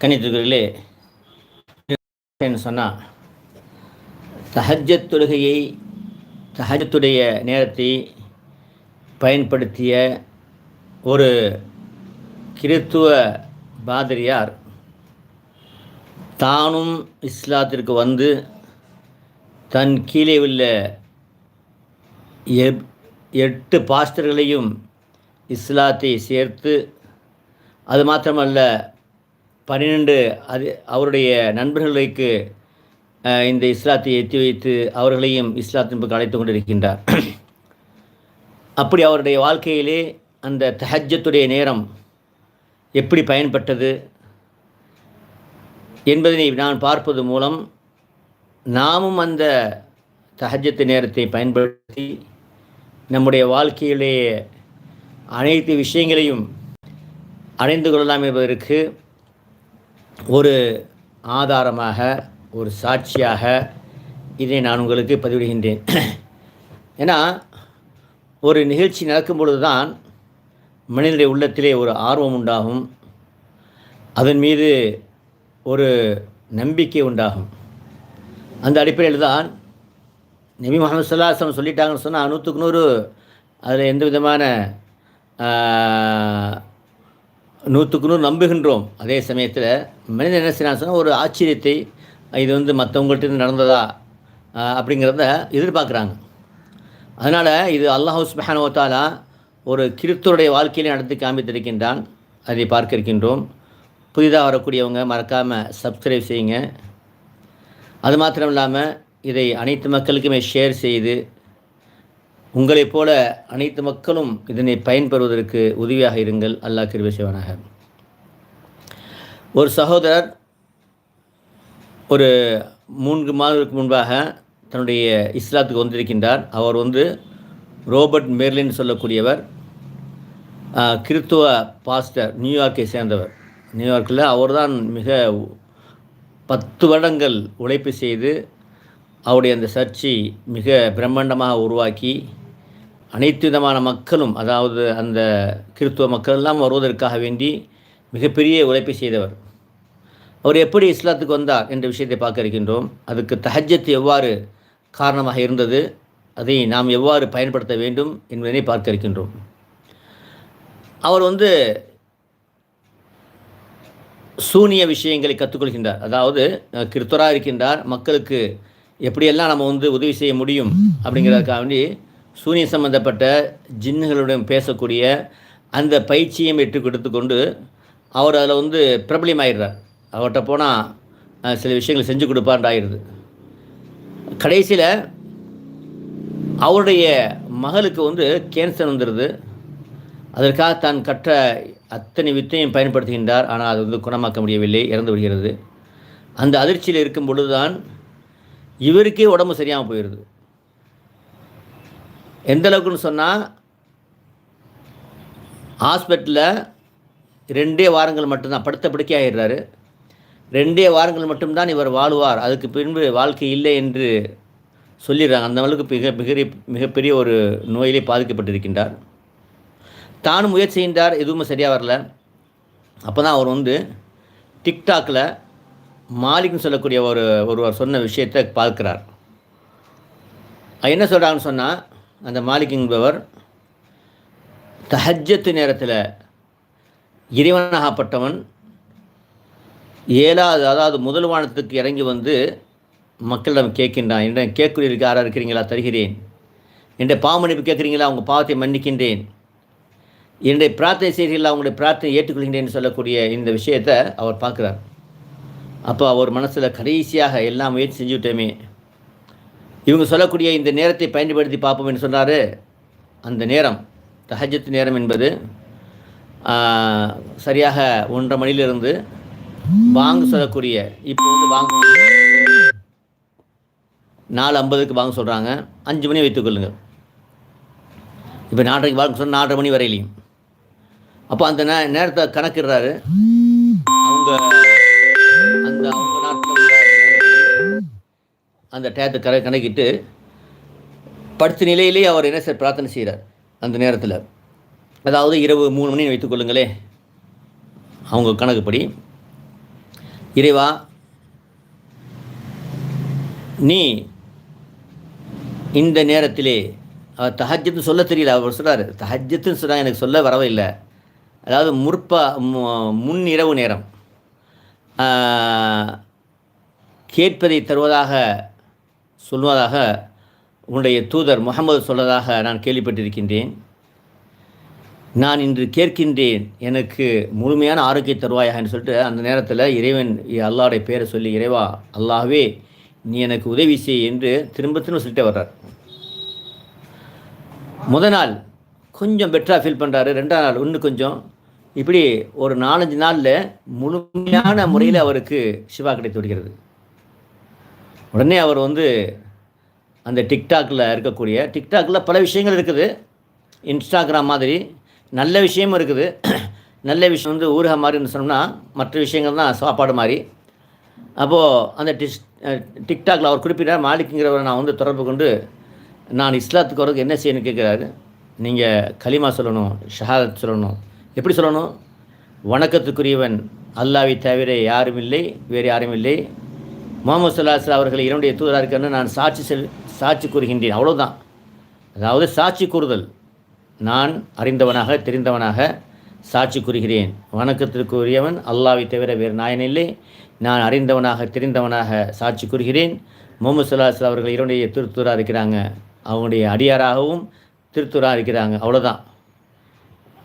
கணித்துகளே சொன்னால் தஹஜத் தொழுகையை தஹஜத்துடைய நேரத்தை பயன்படுத்திய ஒரு கிறித்துவ பாதிரியார் தானும் இஸ்லாத்திற்கு வந்து தன் கீழே உள்ள எப் எட்டு பாஸ்டர்களையும் இஸ்லாத்தை சேர்த்து அது மாத்திரமல்ல பன்னிரெண்டு அது அவருடைய நண்பர்களுக்கு இந்த இஸ்லாத்தை எத்தி வைத்து அவர்களையும் இஸ்லாத்தின் பக்கம் அழைத்து கொண்டிருக்கின்றார். அப்படி அவருடைய வாழ்க்கையிலே அந்த தஹஜத்துடைய நேரம் எப்படி பயன்பட்டது என்பதனை நான் பார்ப்பது மூலம் நாமும் அந்த தஹஜத்து நேரத்தை பயன்படுத்தி நம்முடைய வாழ்க்கையிலேயே அனைத்து விஷயங்களையும் அடைந்து கொள்ளலாம் என்பதற்கு ஒரு ஆதாரமாக ஒரு சாட்சியாக இதை நான் உங்களுக்கு பதிவிடுகின்றேன். ஏன்னா ஒரு நிகழ்ச்சி நடக்கும் பொழுது தான் மனிதனுடைய உள்ளத்திலே ஒரு ஆர்வம் உண்டாகும். அதன் மீது ஒரு நம்பிக்கை உண்டாகும். அந்த அடிப்படையில் தான் நபி முகமது சல்லாஹம் சொல்லிட்டாங்கன்னு சொன்னால் நூற்றுக்கு நூறு அதில் எந்த விதமான நூற்றுக்கு நூறு நம்புகின்றோம். அதே சமயத்தில் மனிதன் என்ன செய்யலாம் சொன்னால் ஒரு ஆச்சரியத்தை இது வந்து மற்றவங்கள்ட்ட இருந்து நடந்ததா அப்படிங்கிறத எதிர்பார்க்குறாங்க. அதனால் இது அல்லாஹ் சுபஹானுவத்தாலா ஒரு கிறித்தருடைய வாழ்க்கையிலே நடத்தி காமித்திருக்கின்றான். அதை பார்க்க இருக்கின்றோம் புதிதாக வரக்கூடியவங்க மறக்காமல் சப்ஸ்கிரைப் செய்யுங்க. அது மாத்திரம் இல்லாமல் இதை அனைத்து மக்களுக்குமே ஷேர் செய்து உங்களைப் போல அனைத்து மக்களும் இதனை பயன்பெறுவதற்கு உதவியாக இருங்கள். அல்லாஹ் கிருபை செய்வானாக. ஒரு சகோதரர் ஒரு மூன்று மாதங்களுக்கு முன்பாக தன்னுடைய இஸ்லாத்துக்கு வந்திருக்கின்றார். அவர் வந்து ரோபர்ட் மெர்லின் சொல்லக்கூடியவர் கிறித்துவ பாஸ்டர் நியூயார்க்கை சேர்ந்தவர். நியூயார்க்கில் அவர்தான் மிக பத்து வருடங்கள் உழைப்பு செய்து அவருடைய அந்த சர்ச்சை மிக பிரம்மாண்டமாக உருவாக்கி அனைத்து விதமான மக்களும் அதாவது அந்த கிறித்துவ மக்கள் எல்லாம் வருவதற்காக வேண்டி மிகப்பெரிய உழைப்பை செய்தவர். அவர் எப்படி இஸ்லாத்துக்கு வந்தார் என்ற விஷயத்தை பார்க்க இருக்கின்றோம். அதுக்கு தஹஜத் எவ்வாறு காரணமாக இருந்தது அதை நாம் எவ்வாறு பயன்படுத்த வேண்டும் என்பதனை பார்க்க இருக்கின்றோம். அவர் வந்து சூனிய விஷயங்களை கற்றுக்கொள்கின்றார். அதாவது அஹ், இருக்கின்றார் மக்களுக்கு எப்படியெல்லாம் நம்ம வந்து உதவி செய்ய முடியும் அப்படிங்கிறதுக்காக வேண்டி சூனிய சம்பந்தப்பட்ட ஜின்னுகளுடன் பேசக்கூடிய அந்த பயிற்சியும் ஏற்றுக் கொடுத்து கொண்டு அவர் அதில் வந்து பிரபலியமாயிடுறார் அவர்கிட்ட போனால் சில விஷயங்கள் செஞ்சு கொடுப்பான்டாயிருது. கடைசியில் அவருடைய மகளுக்கு வந்து கேன்சர் வந்துடுது அதற்காக தான் கற்ற அத்தனை வித்தையும் பயன்படுத்துகின்றார். ஆனால் அது வந்து குணமாக்க முடியவில்லை இறந்து விடுகிறது. அந்த அதிர்ச்சியில் இருக்கும் பொழுதுதான் இவருக்கே உடம்பு சரியாமல் போயிடுது. எந்த அளவுக்குன்னு சொன்னால் ஹாஸ்பிட்டலில் ரெண்டே வாரங்கள் மட்டும்தான் படுத்த படுக்கை ஆயிடுறாரு. ரெண்டே வாரங்கள் மட்டும்தான் இவர் வாழ்வார். அதுக்கு பின்பு வாழ்க்கை இல்லை என்று சொல்லிடுறாங்க. அந்த அளவுக்கு மிக மிக மிகப்பெரிய ஒரு நோயிலே பாதிக்கப்பட்டிருக்கின்றார். தானும் முயற்சி செய்கின்றார் எதுவுமே சரியாக வரல. அப்போ தான் அவர் வந்து டிக்டாக்கில் மாலிக்னு சொல்லக்கூடிய ஒரு ஒருவர் சொன்ன விஷயத்தை பார்க்கிறார். அது என்ன சொல்கிறாங்கன்னு சொன்னால் அந்த மாலிக் என்பவர் தஹஜத்து நேரத்தில் இறைவனாகப்பட்டவன் ஏழாவது அதாவது முதல் வானத்துக்கு இறங்கி வந்து மக்களிடம் கேட்கின்றான். என்ன கேட்குறீர்கள் யாராக இருக்கிறீங்களா தருகிறேன். என்ற பாவமன்னிப்பு கேட்குறீங்களா உங்கள் பாவத்தை மன்னிக்கின்றேன். என்னுடைய பிரார்த்தனை செய்கிறீர்களா? உங்களுடைய பிரார்த்தனை ஏற்றுக்கொள்கின்றேன்னு சொல்லக்கூடிய இந்த விஷயத்தை அவர் பார்க்குறார். அப்போ அவர் மனசில் கடைசியாக எல்லாம் முயற்சி செஞ்சுவிட்டோமே இவங்க சொல்லக்கூடிய இந்த நேரத்தை பயன்படுத்தி பார்ப்போம் என்று சொன்னார். அந்த நேரம் தஹஜத் நேரம் என்பது சரியாக ஒன்றரை மணியிலிருந்து வாங்க சொல்லக்கூடிய இப்போ வந்து வாங்க நாலு ஐம்பதுக்கு வாங்க சொல்கிறாங்க அஞ்சு மணி வைத்துக்கொள்ளுங்கள் இப்போ நாலரைக்கு வாங்க சொன்னால் நாலரை மணி வரையிலையும். அப்போ அந்த நே நேரத்தை கணக்கிடுறாரு. அவங்க அந்த அவங்க அந்த டயத்தை கர கணக்கிட்டு படுத்த நிலையிலேயே அவர் என்ன சார் பிரார்த்தனை செய்கிறார் அந்த நேரத்தில்? அதாவது இரவு மூணு மணி வைத்துக்கொள்ளுங்களே அவங்க கணக்குப்படி இறைவா நீ இந்த நேரத்திலே அவர் தஹஜத்துன்னு சொல்ல தெரியல அவர் சொல்கிறார் தஹஜத்துன்னு சொன்னால் எனக்கு சொல்ல வரவே இல்லை. அதாவது முற்பா மு- முன் இரவு நேரம். கேட்பதை தருவதாக சொல்வதாக உன்னுடைய தூதர் முகமது சொல்லதாக நான் கேள்விப்பட்டிருக்கின்றேன். நான் இன்று கேட்கின்றேன் எனக்கு முழுமையான ஆரோக்கிய தருவாயாக சொல்லிட்டு அந்த நேரத்தில் இறைவன் அல்லாவுடைய பேரை சொல்லி இறைவா அல்லாவே நீ எனக்கு உதவி செய் என்று திரும்ப திரும்ப சொல்லிட்டு வர்றார். முத நாள் கொஞ்சம் பெட்டராக ஃபீல் பண்ணுறாரு ரெண்டாம் நாள் இன்னும் கொஞ்சம். இப்படி ஒரு நாலஞ்சு நாளில் முழுமையான முறையில் அவருக்கு சிவா கிடைத்து விடுகிறது. உடனே அவர் வந்து அந்த டிக்டாக்கில் இருக்கக்கூடிய டிக்டாக்கில் பல விஷயங்கள் இருக்குது. இன்ஸ்டாகிராம் மாதிரி நல்ல விஷயமும் இருக்குது. நல்ல விஷயம் வந்து ஊரக மாதிரின்னு சொன்னோம்னா மற்ற விஷயங்கள் தான் சாப்பாடு மாதிரி. அப்போது அந்த டிஸ் டிக்டாக்ல அவர் குறிப்பிட்டார் மாலிக்குங்கிறவரை நான் வந்து தொடர்பு கொண்டு நான் இஸ்லாத்துக்கு வரதுக்கு என்ன செய்யணும்னு கேட்குறாரு. நீங்கள் கலிமா சொல்லணும் ஷஹாதத் சொல்லணும். எப்படி சொல்லணும்? வணக்கத்துக்குரியவன் அல்லாவை தவிர யாரும் இல்லை வேறு யாரும் இல்லை. முகமது சல்லாஹ் அவர்கள் இரண்டுடைய தூதராக இருக்காருன்னு நான் சாட்சி செல் சாட்சி கூறுகின்றேன். அவ்வளோதான் அதாவது சாட்சி கூறுதல். நான் அறிந்தவனாக தெரிந்தவனாக சாட்சி கூறுகிறேன். வணக்கத்திற்குரியவன் அல்லாவை தவிர வேறு நாயன் இல்லை. நான் அறிந்தவனாக தெரிந்தவனாக சாட்சி கூறுகிறேன். முகமது சல்லாஹ் அவர்கள் இரண்டுடைய திருத்தூராக இருக்கிறாங்க. அவங்களுடைய அடியாராகவும் திருத்தூராக இருக்கிறாங்க. அவ்வளோதான்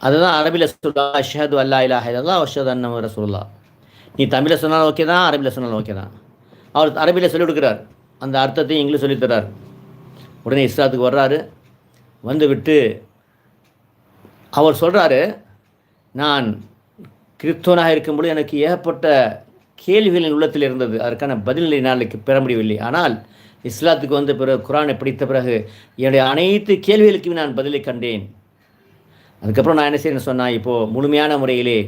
அதுதான் அரபியில் சொல்லா ஷஹது அல்லா இலாஹ இல்லல்லா அஷ்ஹது அன்ன ரசூலுல்லா நீ தமிழில் சொன்னாலும் ஓகே தான் அரபியில் சொன்னாலும் ஓகே தான். அவர் அரபியில் சொல்லிக் கொடுக்குறார் அந்த அர்த்தத்தையும் இங்கிலீஷ் சொல்லித்தர்றார் உடனே இஸ்லாத்துக்கு வர்றாரு. வந்து விட்டு அவர் சொல்கிறாரு நான் கிறிஸ்தவனாக இருக்கும்போது எனக்கு ஏகப்பட்ட கேள்விகளின் உள்ளத்தில் இருந்தது. அதற்கான பதில்களை நாளைக்கு பெற முடியவில்லை. ஆனால் இஸ்லாத்துக்கு வந்த பிறகு குரானை படித்த பிறகு என்னுடைய அனைத்து கேள்விகளுக்கும் நான் பதிலை கண்டேன். அதுக்கப்புறம் நான் என்ன செய்யணும்னு சொன்னால் இப்போது முழுமையான முறையிலே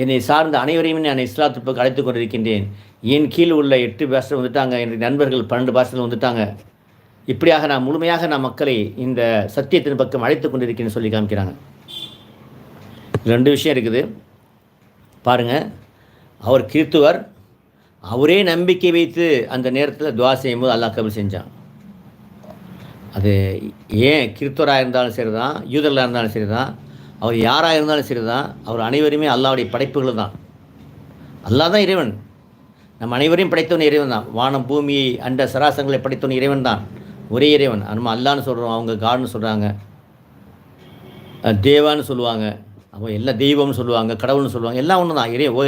என்னை சார்ந்த அனைவரையும் நான் இஸ்லாத்து பக்கம் அழைத்து கொண்டிருக்கின்றேன். என் கீழ் உள்ள எட்டு பாஸ்டர் வந்துட்டாங்க. என்னுடைய நண்பர்கள் பன்னெண்டு பாஸ்டர் வந்துட்டாங்க. இப்படியாக நான் முழுமையாக நான் மக்களை இந்த சத்தியத்தின் பக்கம் அழைத்து கொண்டிருக்கேன்னு சொல்லி காமிக்கிறாங்க. ரெண்டு விஷயம் இருக்குது. பாருங்கள் அவர் கிறித்துவர். அவரே நம்பிக்கை வைத்து அந்த நேரத்தில் துவா செய்யும்போது அல்லாஹ் கபில் செஞ்சான். அது ஏன் கிறித்துவராக இருந்தாலும் சரி தான் யூதர்களாக இருந்தாலும் சரி தான் அவர் யாராக இருந்தாலும் சரி தான் அவர் அனைவருமே அல்லாவுடைய படைப்புகள் தான். அல்லாஹ் தான் இறைவன். நம்ம அனைவரையும் படைத்தவன் இறைவன் தான். வானம் பூமியை அண்ட சராசங்களை படைத்தவன் இறைவன் தான். ஒரே இறைவன். நம்ம அல்லான்னு சொல்கிறோம் அவங்க காடுன்னு சொல்கிறாங்க தேவான்னு சொல்லுவாங்க. அப்போ எல்லாம் தெய்வம்னு சொல்லுவாங்க. கடவுள்னு சொல்லுவாங்க. எல்லாம் ஒன்று தான். இறை ஓ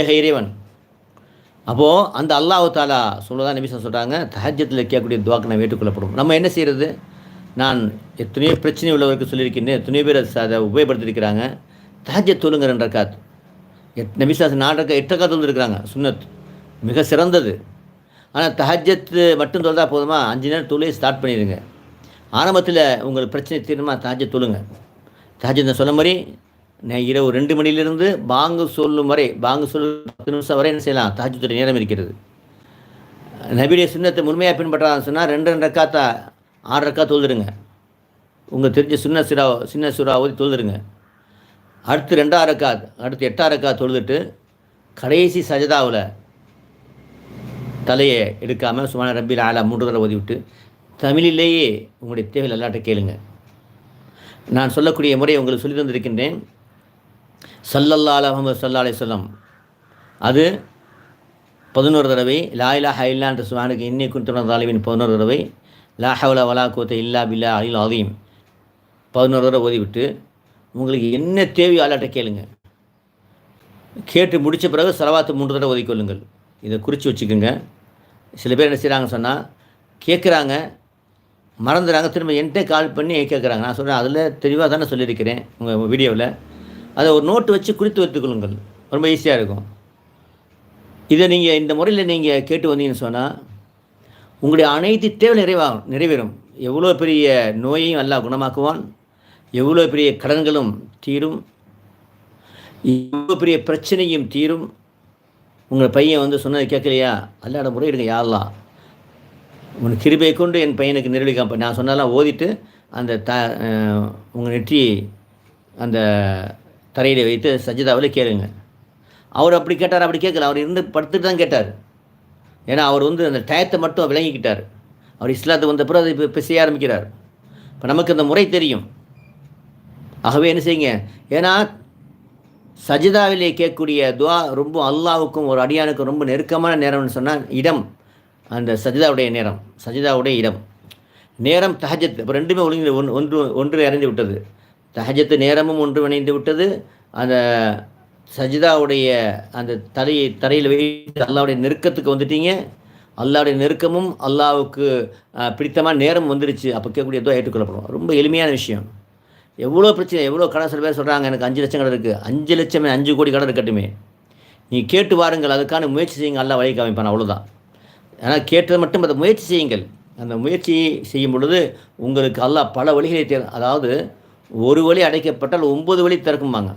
ஏக இறைவன். அப்போது அந்த அல்லாஹ் தாலா சொல்லதான் நிமிஷம் சொல்கிறாங்க தஹஜத்தில் கேட்கக்கூடிய துவாக்கு நான் ஏற்றுக்கொள்ளப்படும் நம்ம என்ன செய்கிறது நான் எத்தனையோ பிரச்சனை உள்ளவருக்கு சொல்லியிருக்கின்றேன் எத்தனையோ பேர் அதை உபயோகப்படுத்திருக்கிறாங்க தஹஜத் தொழுங்க ரெண்டு ரக்காத். எட் நபிசாஸ் நாலு ரக்கா எட்டு சுண்ணத் சுன்னத். மிக சிறந்தது. ஆனால் தஹஜத்து மட்டும் தொழுதா போதுமா? அஞ்சு நேரம் தொழிலை ஸ்டார்ட் பண்ணிடுங்க. ஆரம்பத்தில் உங்களுக்கு பிரச்சனை தீருமா தஹஜத் தொழுங்க. தஹஜத் நான் சொன்ன மாதிரி நான் இரவு ரெண்டு மணிலிருந்து பாங்கு சொல்லும் வரை பாங்கு சொல்லு பத்து நிமிஷம் வரை என்ன செய்யலாம்? தஹஜத்துடைய நேரம் இருக்கிறது. நபியுடைய சுண்ணத்தை முழுமையாக பின்பற்றாதான்னு சொன்னால் ரெண்டு ரெண்டு ரக்காத்தா? ஆறரைக்கா தொழுதுருங்க. உங்கள் தெரிஞ்ச சின்ன சிரா சின்ன சுறா ஓதி தொழுதுருங்க. அடுத்து ரெண்டாயிரக்கா அடுத்து எட்டாயிரக்கா தொழுதுட்டு கடைசி சஜதாவில் தலையை எடுக்காமல் சுமான ரப்பில் ஆலா மூன்று தடவை ஓதி விட்டு தமிழிலேயே உங்களுடைய தேவையில் எல்லாட்ட கேளுங்க. நான் சொல்லக்கூடிய முறையை உங்களுக்கு சொல்லி தந்திருக்கின்றேன். சல்லல்லா அலஹமது சல்லா அலிஸ்லாம் அது பதினோரு தடவை லாயிலா இலா ஹைலான்ற சுவானுக்கு இன்னி குத்துன தாலிவின் பதினோரு தடவை லா ஹவுல வலா கோத்தை இல்லா பில்லா அலில் அதையும் பதினோரு தடவை ஓதிவிட்டு உங்களுக்கு என்ன தேவையோ அல்லாட்ட கேளுங்க. கேட்டு முடித்த பிறகு செலவாத்து மூன்று தடவை ஒதுக்கொள்ளுங்கள் இதை குறித்து வச்சுக்கோங்க. சில பேர் என்ன செய்கிறாங்க சொன்னால் கேட்குறாங்க மறந்துடுறாங்க திரும்ப என்கிட்ட கால் பண்ணி கேட்குறாங்க நான் சொல்கிறேன் அதில் தெளிவாக தானே சொல்லியிருக்கிறேன் உங்கள் வீடியோவில். அதை ஒரு நோட்டு வச்சு குறித்து வைத்துக்கொள்ளுங்கள் ரொம்ப ஈஸியாக இருக்கும். இதை நீங்கள் இந்த முறையில் நீங்கள் கேட்டு வந்தீங்கன்னு சொன்னால் உங்களுடைய அனைத்து தேவை நிறைவாகும் நிறைவேறும். எவ்வளோ பெரிய நோயையும் அல்லாஹ் குணமாக்குவான். எவ்வளோ பெரிய கடன்களும் தீரும். எவ்வளோ பெரிய பிரச்சனையும் தீரும். உங்கள் பையன் வந்து சொன்னதை கேட்கலையா? அல்லாட முறையிடுங்க யாரெல்லாம் உன் கிருபை கொண்டு என் பையனுக்கு நிரூபிக்க நான் சொன்னதெல்லாம் ஓதிட்டு அந்த த உங்கள் நெற்றி அந்த தரையில் வைத்து சஜிதாவில் கேளுங்க. அவர் அப்படி கேட்டார்? அப்படி கேட்கல. அவர் இருந்து படுத்துட்டு தான் கேட்டார். ஏன்னா அவர் வந்து அந்த டயத்தை மட்டும் விளங்கிக்கிட்டார். அவர் இஸ்லாத்துக்கு வந்த பிறகு அதை இப்போ இப்போ செய்ய ஆரம்பிக்கிறார். இப்போ நமக்கு அந்த முறை தெரியும். ஆகவே என்ன செய்யுங்க? ஏன்னா சஜிதாவிலே கேட்கக்கூடிய துவா ரொம்ப அல்லாவுக்கும் ஒரு அடியானுக்கும் ரொம்ப நெருக்கமான நேரம்னு சொன்னால் இடம். அந்த சஜிதாவுடைய நேரம். சஜிதாவுடைய இடம். நேரம் தஹஜத். இப்போ ரெண்டுமே ஒழுங்கு ஒன்று ஒன்று ஒன்று விட்டது. தஹஜத்து நேரமும் ஒன்று இணைந்து விட்டது. அந்த சஜிதாவுடைய அந்த தலையை தரையில் வைத்து அல்லாவுடைய நெருக்கத்துக்கு வந்துட்டீங்க. அல்லாவுடைய நெருக்கமும் அல்லாவுக்கு பிடித்தமான நேரம் வந்துருச்சு. அப்போ கேட்கக்கூடிய ஏதோ ஏற்றுக்கொள்ளப்படும். ரொம்ப எளிமையான விஷயம். எவ்வளோ பிரச்சனை எவ்வளோ கடன் சில பேர் சொல்கிறாங்க எனக்கு அஞ்சு லட்சம் கடன் இருக்குது அஞ்சு லட்சமே அஞ்சு கோடி கடன் இருக்கட்டுமே. நீ கேட்டு வாருங்கள் அதுக்கான முயற்சி செய்யுங்க அல்லா வழி காமிப்பான் அவ்வளோதான் ஆனால் கேட்டது மட்டும் அதை முயற்சி செய்யுங்கள். அந்த முயற்சி செய்யும் பொழுது உங்களுக்கு அல்லாஹ் பல வழிகளை தே அதாவது ஒரு வழி அடைக்கப்பட்டால் ஒம்பது வழி திறக்குமாங்க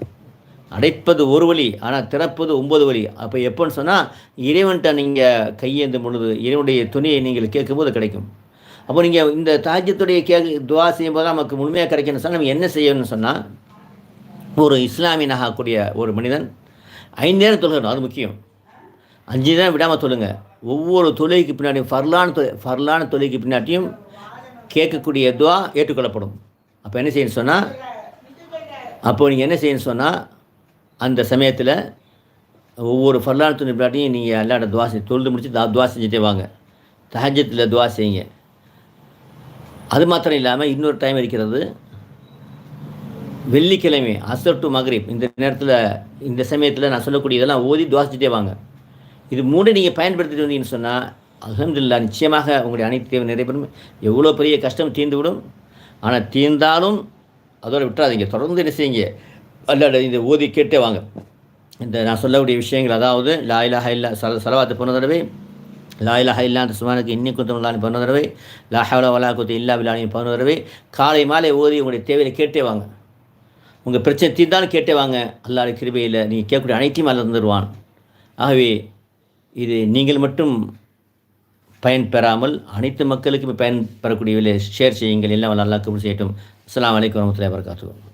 அடைப்பது ஒரு வழி ஆனால் திறப்பது ஒம்பது வழி அப்போ எப்போன்னு சொன்னால் இறைவன்கிட்ட நீங்கள் கையேந்தும் பொழுது இறைவனுடைய துணியை நீங்கள் கேட்கும்போது கிடைக்கும். அப்போ நீங்கள் இந்த தாஜ்யத்துடைய கே துவா செய்யும்போது நமக்கு முழுமையாக கிடைக்கணும்னு சொன்னால் நம்ம என்ன செய்யணும்னு சொன்னால் ஒரு இஸ்லாமியனாக ஆகக்கூடிய ஒரு மனிதன் ஐந்து நேரம் தொழுகணும் அது முக்கியம். அஞ்சு நேரம் விடாமல் தொழுங்க. ஒவ்வொரு தொழுகைக்கு பின்னாடியும் ஃபர்லான தொ ஃபர்லான தொழுகைக்கு பின்னாட்டியும் கேட்கக்கூடிய துவா ஏற்றுக்கொள்ளப்படும். அப்போ என்ன செய்யணும் சொன்னால் அப்போ நீங்கள் என்ன செய்யணும்னு சொன்னால் அந்த சமயத்தில் ஒவ்வொரு ஃபர்லான துணி பின்னாடியும் நீங்கள் அல்லாட துவா செஞ்சு தொழுது முடித்து தா துவா செஞ்சுட்டே வாங்க. தஹஜத்தில் துவா செய்யுங்க. அது மாத்திரம் இல்லாமல் இன்னொரு டைம் இருக்கிறது வெள்ளிக்கிழமை அசர் டு மக்ரிப் இந்த நேரத்தில் இந்த சமயத்தில் நான் சொல்லக்கூடிய இதெல்லாம் ஓதி துவாசிச்சுட்டே வாங்க. இது மூணு நீங்கள் பயன்படுத்திட்டு வந்தீங்கன்னு சொன்னால் அல்ஹம்துலில்லாஹ் நிச்சயமாக உங்களுடைய அனைத்து தேவை நிறைவேறும். எவ்வளோ பெரிய கஷ்டம் தீர்ந்து விடும் ஆனால் தீர்ந்தாலும் அதோட விட்டுறாதீங்க. தொடர்ந்து என்ன செய்யுங்க. அல்லாட இந்த ஓதி கேட்டே வாங்க. இந்த நான் சொல்லக்கூடிய விஷயங்கள் அதாவது லா ஹைல்லா இல்லா சல சலவாத்து போன தடவை லாயிலா ஹைல்லா அந்த சுமானுக்கு இன்னி குத்தம் போன தடவை லா வலா குத்து இல்லா விலானி போன தடவை காலை மாலை ஓதி உங்களுடைய தேவையை கேட்டே வாங்க. உங்கள் பிரச்சனை தீர்ந்தாலும் கேட்டே வாங்க. அல்லாட கிருபையில் நீங்கள் கேட்கக்கூடிய அனைத்தையும் அல்ல தந்துடுவான் ஆகவே இது நீங்கள் மட்டும் பயன் பெறாமல் அனைத்து மக்களுக்கும் பயன் பெறக்கூடிய ஷேர் செய்யுங்கள். எல்லாம் நல்லா கபூல் செய்யட்டும். அஸ்லாம் வலைக்கம் வரமத்துல்லாஹி வரகாத்துஹு